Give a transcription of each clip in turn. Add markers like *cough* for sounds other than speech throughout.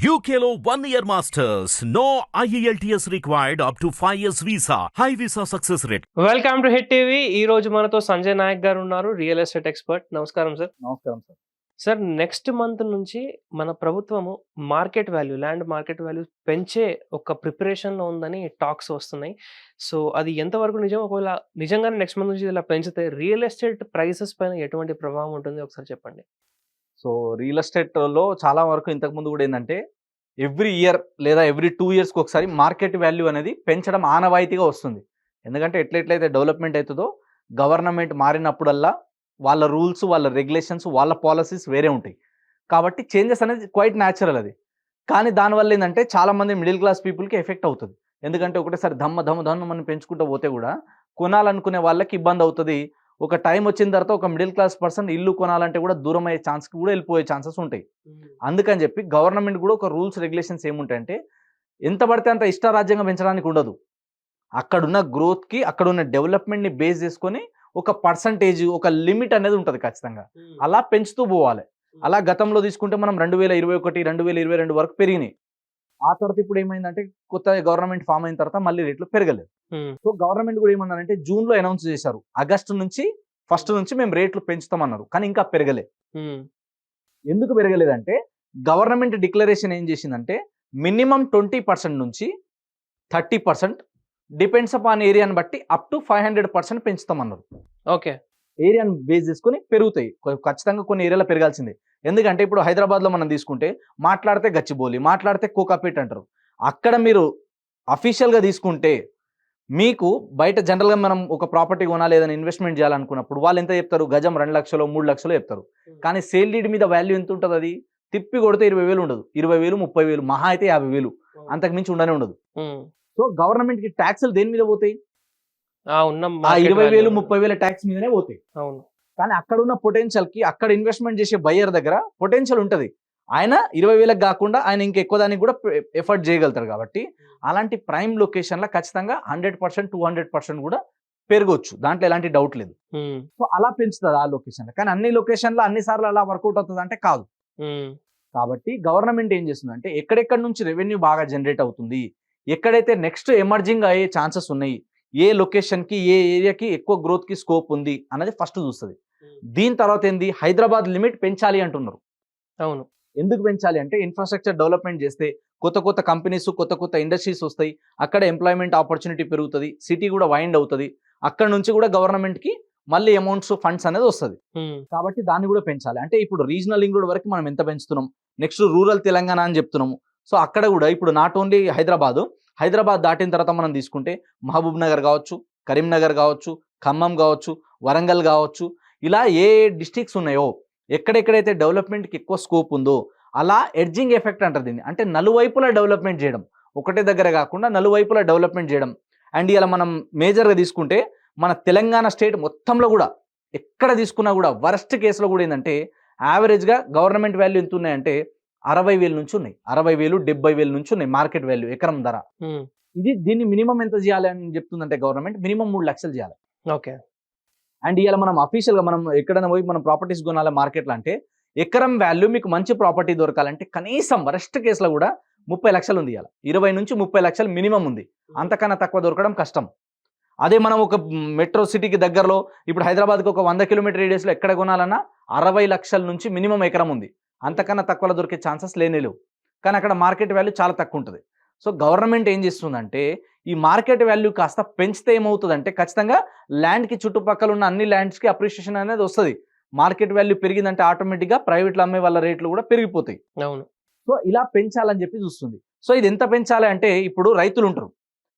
One year masters. No E IELTS required up to 5 years visa. High visa success rate. Welcome to Hit TV ఈ రోజు మనతో సంజయ్ నాయక్ గారు ఉన్నారు real estate expert నమస్కారం sir నమస్కారం sir sir next month నుంచి మన ప్రభుత్వము market value land market value పెంచే ఒక ప్రిపరేషన్లో ఉందని టాక్స్ వస్తున్నాయి. సో అది ఎంతవరకు నిజం? ఒకవేళ నిజంగానే నెక్స్ట్ మంత్ నుంచి ఇలా పెంచితే రియల్ ఎస్టేట్ ప్రైసెస్ పైన ఎటువంటి ప్రభావం ఉంటుంది? ఒకసారి చెప్పండి. సో రియల్ ఎస్టేట్లో చాలా వరకు ఇంతకుముందు కూడా ఏంటంటే ఎవ్రీ ఇయర్ లేదా ఎవ్రీ టూ ఇయర్స్కి ఒకసారి మార్కెట్ వాల్యూ అనేది పెంచడం ఆనవాయితీగా వస్తుంది. ఎందుకంటే ఎట్లెట్లయితే డెవలప్మెంట్ అవుతుందో గవర్నమెంట్ మారినప్పుడల్లా వాళ్ళ రూల్స్ వాళ్ళ రెగ్యులేషన్స్ వాళ్ళ పాలసీస్ వేరే ఉంటాయి. కాబట్టి చేంజెస్ అనేది క్వైట్ న్యాచురల్ అది. కానీ దానివల్ల ఏంటంటే చాలామంది మిడిల్ క్లాస్ పీపుల్కి ఎఫెక్ట్ అవుతుంది. ఎందుకంటే ఒకటేసారి దమ్మ ధమ్మ దమ్మ మనం పెంచుకుంటూ పోతే కూడా కొనాలనుకునే వాళ్ళకి ఇబ్బంది అవుతుంది. ఒక టైం వచ్చిన తర్వాత ఒక మిడిల్ క్లాస్ పర్సన్ ఇల్లు కొనాలంటే కూడా దూరం అయ్యే ఛాన్స్కి కూడా వెళ్ళిపోయే ఛాన్సెస్ ఉంటాయి. అందుకని చెప్పి గవర్నమెంట్ కూడా ఒక రూల్స్ రెగ్యులేషన్స్ ఏముంటాయంటే ఎంత పడితే అంత ఇష్టారాజ్యంగా పెంచడానికి ఉండదు. అక్కడున్న గ్రోత్కి అక్కడున్న డెవలప్మెంట్ని బేస్ చేసుకొని ఒక పర్సంటేజ్ ఒక లిమిట్ అనేది ఉంటుంది ఖచ్చితంగా. అలా పెంచుతూ పోవాలి. అలా గతంలో తీసుకుంటే మనం రెండు వేల ఇరవై ఒకటి రెండు వేల ఇరవై రెండు వరకు పెరిగినాయి. ఆ తర్వాత ఇప్పుడు ఏమైందంటే కొత్త గవర్నమెంట్ ఫామ్ అయిన తర్వాత మళ్ళీ రేట్లు పెరగలేదు. సో గవర్నమెంట్ కూడా ఏమన్నారంటే జూన్లో అనౌన్స్ చేశారు. ఆగస్టు నుంచి ఫస్ట్ నుంచి మేము రేట్లు పెంచుతామన్నారు. కానీ ఇంకా పెరగలే. ఎందుకు పెరగలేదంటే గవర్నమెంట్ డిక్లరేషన్ ఏం చేసిందంటే మినిమం ట్వంటీ పర్సెంట్ నుంచి థర్టీ పర్సెంట్ డిపెండ్స్ అపాన్ ఏరియాని బట్టి up to five hundred percent పెంచుతామన్నారు. ఓకే. ఏరియాని బేస్ చేసుకొని పెరుగుతాయి. ఖచ్చితంగా కొన్ని ఏరియాలో పెరగాల్సిందే. ఎందుకంటే ఇప్పుడు హైదరాబాద్లో మనం తీసుకుంటే మాట్లాడితే గచ్చిబౌలి మాట్లాడితే కోకాపేట్ అంటారు. అక్కడ మీరు అఫీషియల్గా తీసుకుంటే మీకు బయట జనరల్గా మనం ఒక ప్రాపర్టీ కొనాలి ఏదైనా ఇన్వెస్ట్మెంట్ చేయాలనుకున్నప్పుడు వాళ్ళు ఎంత చెప్తారు? గజం రెండు లక్షలు మూడు లక్షలు చెప్తారు. కానీ సేల్ డీడ్ మీద వాల్యూ ఎంత ఉంటుంది అది? తిప్పి కొడితే ఇరవై వేలు ఉండదు. ఇరవై వేలు ముప్పై వేలు మహా అయితే యాభై వేలు. అంతకు మించి ఉండనే ఉండదు. సో గవర్నమెంట్కి ట్యాక్సులు దేని మీద పోతాయి? ఆ ఇరవై వేలు. ముప్పై వేల ట్యాక్స్ మీదనే పోతాయి. అవును. కానీ అక్కడ ఉన్న పొటెన్షియల్కి అక్కడ ఇన్వెస్ట్మెంట్ చేసే బయ్యర్ దగ్గర పొటెన్షియల్ ఉంటుంది. ఆయన ఇరవై వేలకు కాకుండా ఆయన ఇంకా ఎక్కువ దానికి కూడా ఎఫర్ట్ చేయగలుగుతారు కాబట్టి అలాంటి ప్రైమ్ లొకేషన్లో ఖచ్చితంగా hundred percent two hundred percent కూడా పెరగవచ్చు దాంట్లో ఎలాంటి డౌట్ లేదు. సో అలా పెంచుతుంది ఆ లొకేషన్లో కానీ అన్ని లొకేషన్లో అన్ని సార్లు అలా వర్కౌట్ అవుతుంది అంటే కాదు. కాబట్టి గవర్నమెంట్ ఏం చేస్తుందంటే ఎక్కడెక్కడ నుంచి రెవెన్యూ బాగా జనరేట్ అవుతుంది ఎక్కడైతే నెక్స్ట్ ఎమర్జింగ్ అయ్యే ఛాన్సెస్ ఉన్నాయి ఏ లొకేషన్కి ఏ ఏరియాకి ఎక్కువ గ్రోత్కి స్కోప్ ఉంది అన్నది ఫస్ట్ చూస్తుంది. దీని తర్వాత ఏంది? హైదరాబాద్ లిమిట్ పెంచాలి అంటున్నారు. అవును. ఎందుకు పెంచాలి అంటే ఇన్ఫ్రాస్ట్రక్చర్ డెవలప్మెంట్ చేస్తే కొత్త కొత్త కంపెనీస్ కొత్త కొత్త ఇండస్ట్రీస్ వస్తాయి. అక్కడ ఎంప్లాయ్మెంట్ ఆపర్చునిటీ పెరుగుతుంది. సిటీ కూడా వైండ్ అవుతుంది. అక్కడ నుంచి కూడా గవర్నమెంట్కి మళ్ళీ అమౌంట్స్ ఫండ్స్ అనేది వస్తుంది. కాబట్టి దాన్ని కూడా పెంచాలి. అంటే ఇప్పుడు రీజనల్ లింక్ రోడ్ వరకు మనం ఎంత పెంచుతున్నాం? నెక్స్ట్ రూరల్ తెలంగాణ అని చెప్తున్నాము. సో అక్కడ కూడా ఇప్పుడు నాట్ ఓన్లీ హైదరాబాద్ హైదరాబాద్ దాటిన తర్వాత మనం తీసుకుంటే మహబూబ్ నగర్ కావచ్చు కరీంనగర్ కావచ్చు ఖమ్మం కావచ్చు వరంగల్ కావచ్చు ఇలా ఏ డిస్టిక్స్ ఉన్నాయో ఎక్కడెక్కడైతే డెవలప్మెంట్కి ఎక్కువ స్కోప్ ఉందో అలా ఎడ్జింగ్ ఎఫెక్ట్ అంటారు దీన్ని. అంటే నలువైపులా డెవలప్మెంట్ చేయడం ఒకటే దగ్గర కాకుండా నలువైపులా డెవలప్మెంట్ చేయడం. అండ్ ఇలా మనం మేజర్గా తీసుకుంటే మన తెలంగాణ స్టేట్ మొత్తంలో కూడా ఎక్కడ తీసుకున్నా కూడా వరస్ట్ కేసులో కూడా ఏంటంటే యావరేజ్గా గవర్నమెంట్ వాల్యూ ఎంత ఉన్నాయంటే అరవై వేల నుంచి ఉన్నాయి. అరవై వేలు డెబ్బై వేల నుంచి ఉన్నాయి మార్కెట్ వాల్యూ ఎకరం ధర. ఇది దీన్ని మినిమం ఎంత చేయాలి అని చెప్తుందంటే గవర్నమెంట్ మినిమం మూడు లక్షలు చేయాలి. ఓకే. అండ్ ఇవాళ మనం అఫీషియల్గా మనం ఎక్కడైనా పోయి మనం ప్రాపర్టీస్ కొనాలి మార్కెట్లో అంటే ఎకరం వాల్యూ మీకు మంచి ప్రాపర్టీ దొరకాలంటే కనీసం వరస్ట్ కేసులో కూడా ముప్పై లక్షలు ఉంది ఇవాళ ఇరవై నుంచి ముప్పై లక్షలు మినిమం ఉంది. అంతకన్నా తక్కువ దొరకడం కష్టం. అదే మనం ఒక మెట్రో సిటీకి దగ్గరలో ఇప్పుడు హైదరాబాద్కి ఒక వంద కిలోమీటర్ రేడియస్లో ఎక్కడ కొనాలన్నా అరవై లక్షల నుంచి మినిమం ఎకరం ఉంది. అంతకన్నా తక్కువలో దొరికే ఛాన్సెస్ లేనే లేవు. కానీ అక్కడ మార్కెట్ వాల్యూ చాలా తక్కువ ఉంటుంది సో గవర్నమెంట్ ఏం చేస్తుందంటే ఈ మార్కెట్ వాల్యూ కాస్త పెంచితే ఏమవుతుందంటే ఖచ్చితంగా ల్యాండ్కి చుట్టుపక్కల ఉన్న అన్ని ల్యాండ్స్కి అప్రిషియేషన్ అనేది వస్తుంది. మార్కెట్ వాల్యూ పెరిగిందంటే ఆటోమేటిక్గా ప్రైవేట్లో అమ్మే వాళ్ళ రేట్లు కూడా పెరిగిపోతాయి. అవును. సో ఇలా పెంచాలని చెప్పి చూస్తుంది. సో ఇది ఎంత పెంచాలి అంటే ఇప్పుడు రైతులు ఉంటారు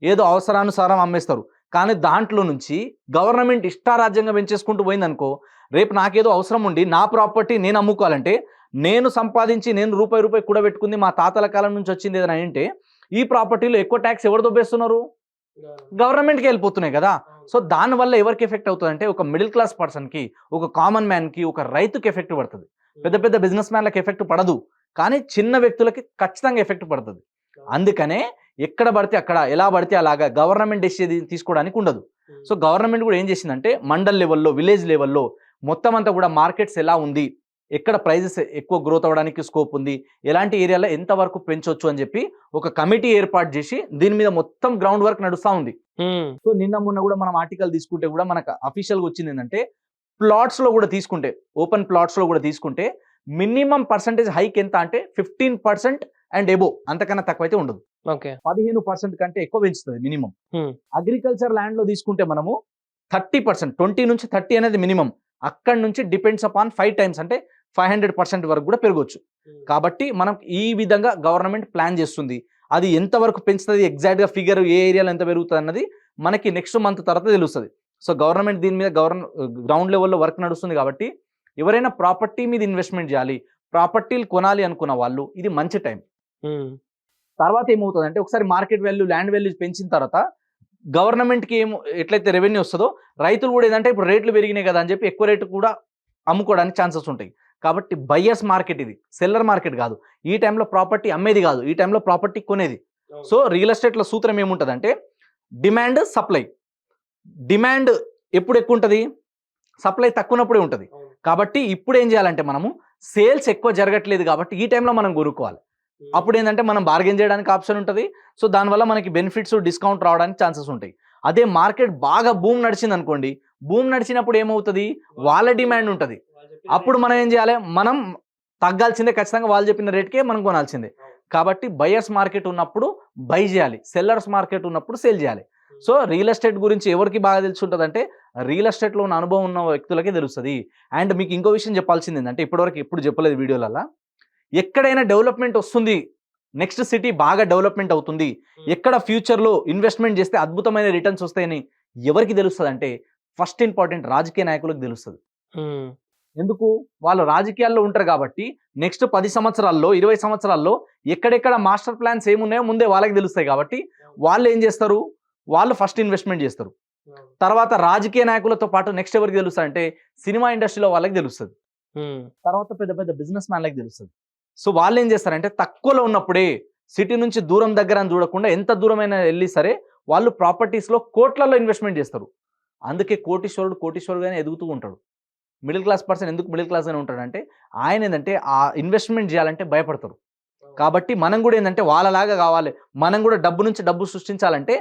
ఏదో అవసరానుసారం అమ్మేస్తారు. కానీ దాంట్లో నుంచి గవర్నమెంట్ ఇష్టారాజ్యంగా పెంచేసుకుంటూ పోయిందనుకో రేపు నాకేదో అవసరం ఉండి నా ప్రాపర్టీ నేను అమ్ముకోవాలంటే నేను సంపాదించి నేను రూపాయి రూపాయి కూడబెట్టుకుంది మా తాతల కాలం నుంచి వచ్చింది ఏదైనా అంటే ఈ ప్రాపర్టీలో ఎక్కువ ట్యాక్స్ ఎవరు దొబ్బేస్తున్నారు? గవర్నమెంట్కి వెళ్ళిపోతున్నాయి కదా. సో దానివల్ల ఎవరికి ఎఫెక్ట్ అవుతుంది అంటే ఒక మిడిల్ క్లాస్ పర్సన్కి ఒక కామన్ మ్యాన్కి ఒక రైతుకి ఎఫెక్ట్ పడుతుంది. పెద్ద పెద్ద బిజినెస్ మ్యాన్లకు ఎఫెక్ట్ పడదు. కానీ చిన్న వ్యక్తులకి ఖచ్చితంగా ఎఫెక్ట్ పడుతుంది. అందుకనే ఎక్కడ పడితే అక్కడ ఎలా పడితే అలాగా గవర్నమెంట్ డెసిషన్ తీసుకోవడానికి ఉండదు. సో గవర్నమెంట్ కూడా ఏం చేసిందంటే మండల్ లెవెల్లో విలేజ్ లెవెల్లో మొత్తం అంతా కూడా మార్కెట్స్ ఎలా ఉంది ఎక్కడ ప్రైజెస్ ఎక్కువ గ్రోత్ అవ్వడానికి స్కోప్ ఉంది ఎలాంటి ఏరియాలో ఎంత వరకు పెంచవచ్చు అని చెప్పి ఒక కమిటీ ఏర్పాటు చేసి దీని మీద మొత్తం గ్రౌండ్ వర్క్ నడుస్తూ ఉంది. సో నిన్న మొన్న కూడా మనం ఆర్టికల్ తీసుకుంటే కూడా మనకు అఫీషియల్గా వచ్చింది ఏంటంటే ప్లాట్స్లో కూడా తీసుకుంటే ఓపెన్ ప్లాట్స్లో కూడా తీసుకుంటే మినిమం పర్సంటేజ్ హైక్ ఎంత అంటే ఫిఫ్టీన్ పర్సెంట్ అండ్ ఎబో అంతకన్నా తక్కువ అయితే ఉండదు పదిహేను పర్సెంట్ కంటే ఎక్కువ పెంచుతుంది మినిమం. అగ్రికల్చర్ ల్యాండ్లో తీసుకుంటే మనము థర్టీ పర్సెంట్ ట్వంటీ నుంచి థర్టీ అనేది మినిమం అక్కడ నుంచి డిపెండ్స్ అపాన్ ఫైవ్ టైమ్స్ అంటే ఫైవ్ హండ్రెడ్ పర్సెంట్ వరకు కూడా పెరగవచ్చు కాబట్టి మనం ఈ విధంగా గవర్నమెంట్ ప్లాన్ చేస్తుంది. అది ఎంత వరకు పెంచుతుంది ఎగ్జాక్ట్గా ఫిగర్ ఏ ఏరియాలో ఎంత పెరుగుతుంది అన్నది మనకి నెక్స్ట్ మంత్ తర్వాత తెలుస్తుంది. సో గవర్నమెంట్ దీని మీద గవర్న గ్రౌండ్ లెవెల్లో వర్క్ నడుస్తుంది కాబట్టి ఎవరైనా ప్రాపర్టీ మీద ఇన్వెస్ట్మెంట్ చేయాలి ప్రాపర్టీలు కొనాలి అనుకున్న వాళ్ళు ఇది మంచి టైం. హ్మ్. తర్వాత ఏమవుతుంది అంటే ఒకసారి మార్కెట్ వాల్యూ ల్యాండ్ వాల్యూ పెంచిన తర్వాత గవర్నమెంట్కి ఏం ఎట్లయితే రెవెన్యూ వస్తుందో రైతులు కూడా ఏంటంటే ఇప్పుడు రేట్లు పెరిగినాయి కదా అని చెప్పి ఎక్కువ రేటు కూడా అమ్ముకోవడానికి ఛాన్సెస్ ఉంటాయి. కాబట్టి బయ్యర్స్ మార్కెట్ ఇది సెల్లర్ మార్కెట్ కాదు. ఈ టైంలో ప్రాపర్టీ అమ్మేది కాదు ఈ టైంలో ప్రాపర్టీ కొనేది. సో రియల్ ఎస్టేట్లో సూత్రం ఏముంటుంది అంటే డిమాండ్ సప్లై. డిమాండ్ ఎప్పుడు ఎక్కువ ఉంటుంది? సప్లై తక్కువ ఉన్నప్పుడే ఉంటుంది కాబట్టి ఇప్పుడు ఏం చేయాలంటే మనము సేల్స్ ఎక్కువ జరగట్లేదు కాబట్టి ఈ టైంలో మనం కొనుక్కోవాలి. అప్పుడు ఏంటంటే మనం బార్గెన్ చేయడానికి ఆప్షన్ ఉంటుంది. సో దానివల్ల మనకి బెనిఫిట్స్ డిస్కౌంట్ రావడానికి ఛాన్సెస్ ఉంటాయి. అదే మార్కెట్ బాగా బూమ్ నడిచింది అనుకోండి బూమ్ నడిచినప్పుడు ఏమవుతుంది? వాళ్ళ డిమాండ్ ఉంటుంది. అప్పుడు మనం ఏం చేయాలి? మనం తగ్గాల్సిందే ఖచ్చితంగా వాళ్ళు చెప్పిన రేట్కే మనం కొనాల్సిందే. కాబట్టి బయర్స్ మార్కెట్ ఉన్నప్పుడు బై చేయాలి. సెల్లర్స్ మార్కెట్ ఉన్నప్పుడు సేల్ చేయాలి. సో రియల్ ఎస్టేట్ గురించి ఎవరికి బాగా తెలిసి ఉంటుంది అంటే రియల్ ఎస్టేట్లో ఉన్న అనుభవం ఉన్న వ్యక్తులకే తెలుస్తుంది. అండ్ మీకు ఇంకో విషయం చెప్పాల్సింది ఏంటంటే ఇప్పటివరకు ఎప్పుడు చెప్పలేదు వీడియోలలో ఎక్కడైనా డెవలప్మెంట్ వస్తుంది నెక్స్ట్ సిటీ బాగా డెవలప్మెంట్ అవుతుంది ఎక్కడ ఫ్యూచర్లో ఇన్వెస్ట్మెంట్ చేస్తే అద్భుతమైన రిటర్న్స్ వస్తాయని ఎవరికి తెలుస్తుంది అంటే ఫస్ట్ ఇంపార్టెంట్ రాజకీయ నాయకులకు తెలుస్తుంది. ఎందుకు? వాళ్ళు రాజకీయాల్లో ఉంటారు కాబట్టి నెక్స్ట్ పది సంవత్సరాల్లో ఇరవై సంవత్సరాల్లో ఎక్కడెక్కడ మాస్టర్ ప్లాన్స్ ఏమున్నాయో ముందే వాళ్ళకి తెలుస్తాయి కాబట్టి వాళ్ళు ఏం చేస్తారు? వాళ్ళు ఫస్ట్ ఇన్వెస్ట్మెంట్ చేస్తారు. తర్వాత రాజకీయ నాయకులతో పాటు నెక్స్ట్ ఎవరికి తెలుస్తుంది అంటే సినిమా ఇండస్ట్రీలో వాళ్ళకి తెలుస్తుంది. తర్వాత పెద్ద పెద్ద బిజినెస్ మ్యాన్లకు తెలుస్తుంది. సో వాళ్ళు ఏం చేస్తారంటే తక్కువలో ఉన్నప్పుడే సిటీ నుంచి దూరం దగ్గర అని చూడకుండా ఎంత దూరమైనా వెళ్ళి సరే వాళ్ళు ప్రాపర్టీస్లో కోట్లలో ఇన్వెస్ట్మెంట్ చేస్తారు. అందుకే కోటీశ్వరుడు కోటీశ్వరుడుగానే ఎదుగుతూ ఉంటాడు. మిడిల్ క్లాస్ పర్సన్ ఎందుకు మిడిల్ క్లాస్ గానే ఉంటాడంటే ఆయన ఏంటంటే ఆ ఇన్వెస్ట్మెంట్ చేయాలంటే భయపడతారు కాబట్టి మనం కూడా ఏంటంటే వాళ్ళలాగా కావాలి. మనం కూడా డబ్బు నుంచి డబ్బు సృష్టించాలంటే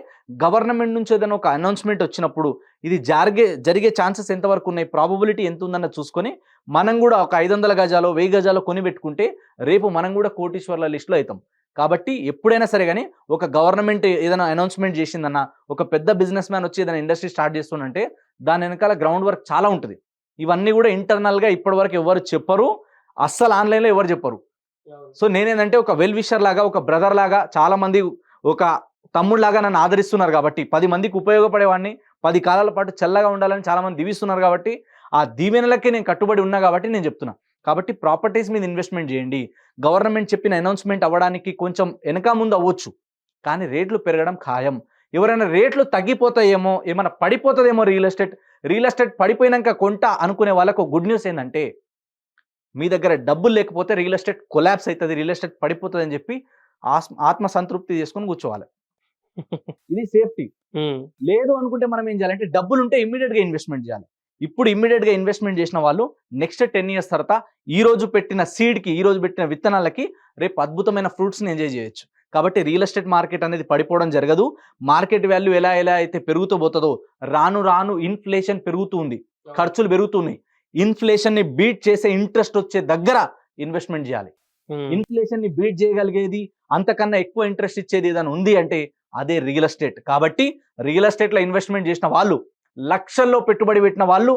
గవర్నమెంట్ నుంచి ఏదైనా ఒక అనౌన్స్మెంట్ వచ్చినప్పుడు ఇది జరిగే జరిగే ఛాన్సెస్ ఎంతవరకు ఉన్నాయి ప్రాబబిలిటీ ఎంత ఉందన్న చూసుకొని మనం కూడా ఒక ఐదు వందల గజాలు వెయ్యి గజాలు కొని పెట్టుకుంటే రేపు మనం కూడా కోటీశ్వర్ల లిస్టులో అవుతాం. కాబట్టి ఎప్పుడైనా సరే కానీ ఒక గవర్నమెంట్ ఏదైనా అనౌన్స్మెంట్ చేసిందన్న ఒక పెద్ద బిజినెస్ మ్యాన్ వచ్చి ఏదైనా ఇండస్ట్రీ స్టార్ట్ చేస్తుందంటే దాని వెనకాల గ్రౌండ్ వర్క్ చాలా ఉంటుంది. ఇవన్నీ కూడా ఇంటర్నల్గా ఇప్పటివరకు ఎవరు చెప్పరు. అస్సలు ఆన్లైన్లో ఎవరు చెప్పరు. సో నేనేంటంటే ఒక వెల్ విషర్ లాగా ఒక బ్రదర్ లాగా చాలా మంది ఒక తమ్ముడు లాగా నన్ను ఆదరిస్తున్నారు కాబట్టి పది మందికి ఉపయోగపడేవాడిని పది కాలాల పాటు చల్లగా ఉండాలని చాలా మంది దీవిస్తున్నారు కాబట్టి ఆ దీవెనలకే నేను కట్టుబడి ఉన్నా కాబట్టి నేను చెప్తున్నా. కాబట్టి ప్రాపర్టీస్ మీద ఇన్వెస్ట్మెంట్ చేయండి. గవర్నమెంట్ చెప్పిన అనౌన్స్మెంట్ అవ్వడానికి కొంచెం వెనక ముందు అవ్వచ్చు. కానీ రేట్లు పెరగడం ఖాయం. ఎవరైనా రేట్లు తగ్గిపోతాయేమో ఏమైనా పడిపోతుందేమో రియల్ ఎస్టేట్ రియల్ ఎస్టేట్ పడిపోయినాక కొంట అనుకునే వాళ్ళకు గుడ్ న్యూస్ ఏంటంటే మీ దగ్గర డబ్బులు లేకపోతే రియల్ ఎస్టేట్ కొలాప్స్ అవుతుంది రియల్ ఎస్టేట్ పడిపోతుంది అని చెప్పి ఆత్మ సంతృప్తి చేసుకొని కూర్చోవాలి. *laughs* ఇది సేఫ్టీ. లేదు అనుకుంటే మనం ఏం చేయాలంటే డబ్బులు ఉంటే ఇమ్మీడియట్గా ఇన్వెస్ట్మెంట్ చేయాలి. ఇప్పుడు ఇమ్మీడియట్గా ఇన్వెస్ట్మెంట్ చేసిన వాళ్ళు నెక్స్ట్ టెన్ ఇయర్స్ తర్వాత ఈ రోజు పెట్టిన సీడ్కి ఈ రోజు పెట్టిన విత్తనాలకి రేపు అద్భుతమైన ఫ్రూట్స్ని ఎంజాయ్ చేయొచ్చు. కాబట్టి రియల్ ఎస్టేట్ మార్కెట్ అనేది పడిపోవడం జరగదు. మార్కెట్ వాల్యూ ఎలా ఎలా అయితే పెరుగుతూ పోతుందో రాను రాను ఇన్ఫ్లేషన్ పెరుగుతూ ఉంది. ఖర్చులు పెరుగుతున్నాయి. ఇన్ఫ్లేషన్ని బీట్ చేసే ఇంట్రెస్ట్ వచ్చే దగ్గర ఇన్వెస్ట్మెంట్ చేయాలి. ఇన్ఫ్లేషన్ని బీట్ చేయగలిగేది అంతకన్నా ఎక్కువ ఇంట్రెస్ట్ ఇచ్చేది ఏదైనా ఉంది అంటే అదే రియల్ ఎస్టేట్. కాబట్టి రియల్ ఎస్టేట్లో ఇన్వెస్ట్మెంట్ చేసిన వాళ్ళు లక్షల్లో పెట్టుబడి పెట్టిన వాళ్ళు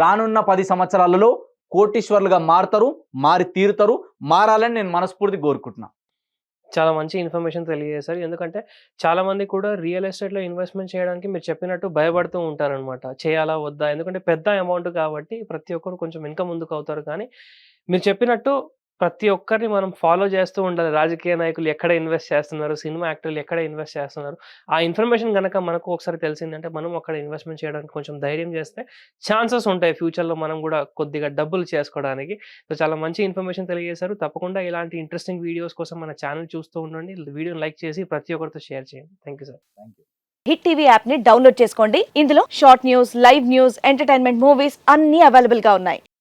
రానున్న పది సంవత్సరాలలో కోటీశ్వర్లుగా మారుతారు మారి తీరుతారు మారాలని నేను మనస్ఫూర్తి కోరుకుంటున్నా. చాలా మంచి ఇన్ఫర్మేషన్ తెలియజేశారు. ఎందుకంటే చాలా మంది కూడా రియల్ ఎస్టేట్లో ఇన్వెస్ట్మెంట్ చేయడానికి మీరు చెప్పినట్టు భయపడుతూ ఉంటారనమాట. చేయాలా వద్దా? ఎందుకంటే పెద్ద అమౌంట్ కాబట్టి ప్రతి ఒక్కరు కొంచెం వెనుక ముందుకు అవుతారు. కానీ మీరు చెప్పినట్టు ప్రతి ఒక్కరిని మనం ఫాలో చేస్తూ ఉండాలి. రాజకీయ నాయకులు ఎక్కడ ఇన్వెస్ట్ చేస్తున్నారు? సినిమా యాక్టర్లు ఎక్కడ ఇన్వెస్ట్ చేస్తున్నారు? ఆ ఇన్ఫర్మేషన్ కనుక మనకు ఒకసారి తెలిసిందంటే మనం అక్కడ ఇన్వెస్ట్మెంట్ చేయడానికి కొంచెం ధైర్యం చేస్తే ఛాన్సెస్ ఉంటాయి ఫ్యూచర్లో మనం కూడా కొద్దిగా డబ్బులు చేసుకోవడానికి. సో చాలా మంచి ఇన్ఫర్మేషన్ తెలియజేశారు. తప్పకుండా ఇలాంటి ఇంట్రెస్టింగ్ వీడియోస్ కోసం మన ఛానల్ చూస్తూ ఉండండి. వీడియోని లైక్ చేసి ప్రతి ఒక్కరితో షేర్ చేయండి. Thank you sir. Hit TV యాప్ని డౌన్లోడ్ చేసుకోండి. ఇందులో short news live news entertainment movies అన్ని అవైలబుల్గా ఉన్నాయి.